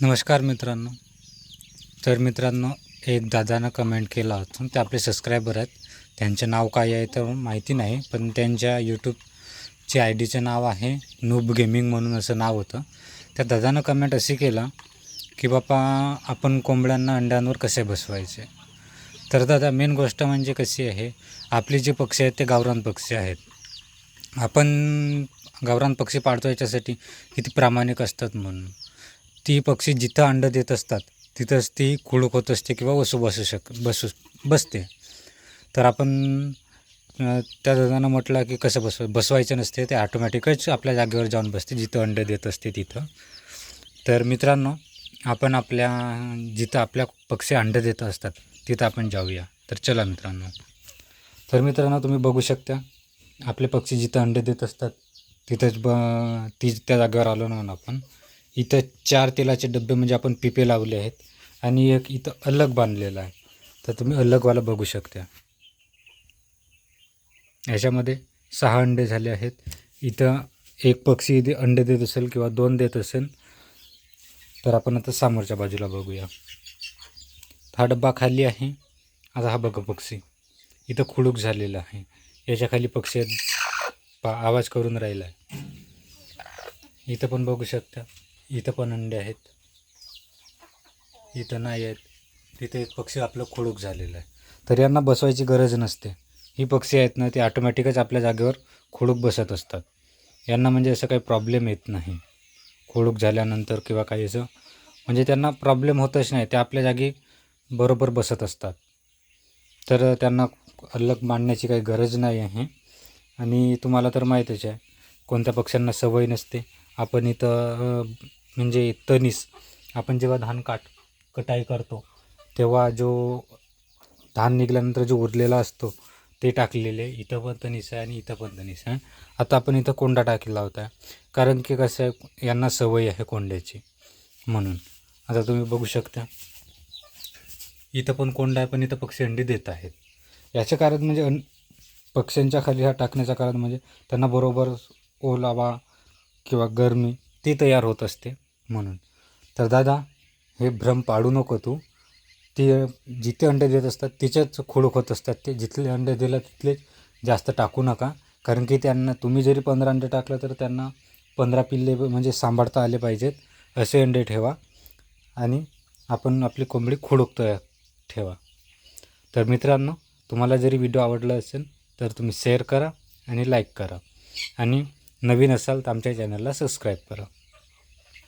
नमस्कार मित्रांनो. तर मित्रांनो एक दादानं कमेंट केला होता ते आपले सबस्क्रायबर आहेत. त्यांचं नाव काय आहे तर माहिती नाही पण त्यांच्या यूट्यूबचे आय डीचं नाव आहे नूब गेमिंग म्हणून असं नाव होतं. त्या दादानं कमेंट अशी केला की बापा आपण कोंबड्यांना अंड्यांवर कसे बसवायचे? तर दादा मेन गोष्ट म्हणजे कशी आहे आपले जे पक्षी आहेत ते गावरान पक्षी आहेत. आपण गावरान पक्षी पाळतो याच्यासाठी किती प्रामाणिक असतात म्हणून. ती पक्षी जिथं अंडं देत असतात तिथंच ती कुळूक होत असते किंवा वसू बसू शक बसू बसते. तर आपण त्या दादानं म्हटलं की कसं बसव बसवायचं नसते ते ऑटोमॅटिकच आपल्या जागेवर जाऊन बसते जिथं अंडं देत असते तिथं. तर मित्रांनो आपण आपल्या जिथं आपल्या पक्षी अंडं देत असतात तिथं आपण जाऊया. तर चला मित्रांनो. तर मित्रांनो तुम्ही बघू शकता आपले पक्षी जिथं अंडे देत असतात तिथंच ब ती त्या जागेवर आलो ना आपण. इथं चार तेलाचे डब्बे म्हणजे आपण पिपे लावले आहेत आणि एक इथं अलग बांधलेला आहे. तर तुम्ही अलगवाला बघू शकता. याच्यामध्ये सहा अंडे झाले आहेत. इथं एक पक्षी इथे अंडे देत असेल किंवा दोन देत असेल तर आपण आता समोरच्या बाजूला बघूया. हा डब्बा खाली आहे. आता हा बघा पक्षी. इथं खुडूक झालेला आहे. याच्या खाली पक्षी पा आवाज करून राहिला आहे इथं पण बघू शकता. इथं पण अंडे आहेत. इथं नाही आहेत. तिथे एक पक्षी आपलं खुडूक झालेलं आहे. तर यांना बसवायची गरज नसते. ही पक्षी आहेत ना ते ऑटोमॅटिकच आपल्या जागेवर खुडूक बसत असतात. यांना म्हणजे असं काही प्रॉब्लेम येत नाही. खुडूक झाल्यानंतर किंवा काही असं म्हणजे त्यांना प्रॉब्लेम होतच नाही. ते आपल्या जागी बरोबर बसत असतात. तर त्यांना अलग मांडण्याची काही गरज नाही आहे. आणि तुम्हाला तर माहीतच आहे कोणत्या पक्ष्यांना सवय नसते. आपण इथं म्हणजे तणीस आपण जेव्हा धान काट कटाई करतो तेव्हा जो धान निघाल्यानंतर जो उरलेला असतो ते टाकलेले इथं पण तणीस आहे आणि इथं पण तणीस आहे. आता आपण इथं कोंडा टाकलेला होता. कारण की कसं आहे यांना सवय आहे कोंड्याची. म्हणून आता तुम्ही बघू शकता. इथं पण कोंडा आहे पण इथं पक्षी अंडी देत आहेत. याचं कारण म्हणजे अन पक्ष्यांच्या खाली हा टाकण्याचं कारण म्हणजे त्यांना बरोबर ओलावा किंवा गरमी ती तयार होत असते म्हणून. तर दादा हे भ्रम पाडू नको तू. ते जिथे अंडे देत असतात तिचेच खोडूक होत असतात. ते जिथले अंडे दिलं तिथलेच जास्त टाकू नका. कारण की त्यांना तुम्ही जरी पंधरा अंडे टाकलं तर त्यांना पंधरा पिल्ले म्हणजे सांभाळता आले पाहिजेत. असे अंडे ठेवा आणि आपण आपली कोंबडी खोडूक तयार ठेवा. तर मित्रांनो तुम्हाला जरी व्हिडिओ आवडला असेल तर तुम्ही शेअर करा आणि लाईक करा. आणि नवीन असाल तर आमच्या चॅनलला सबस्क्राईब करा.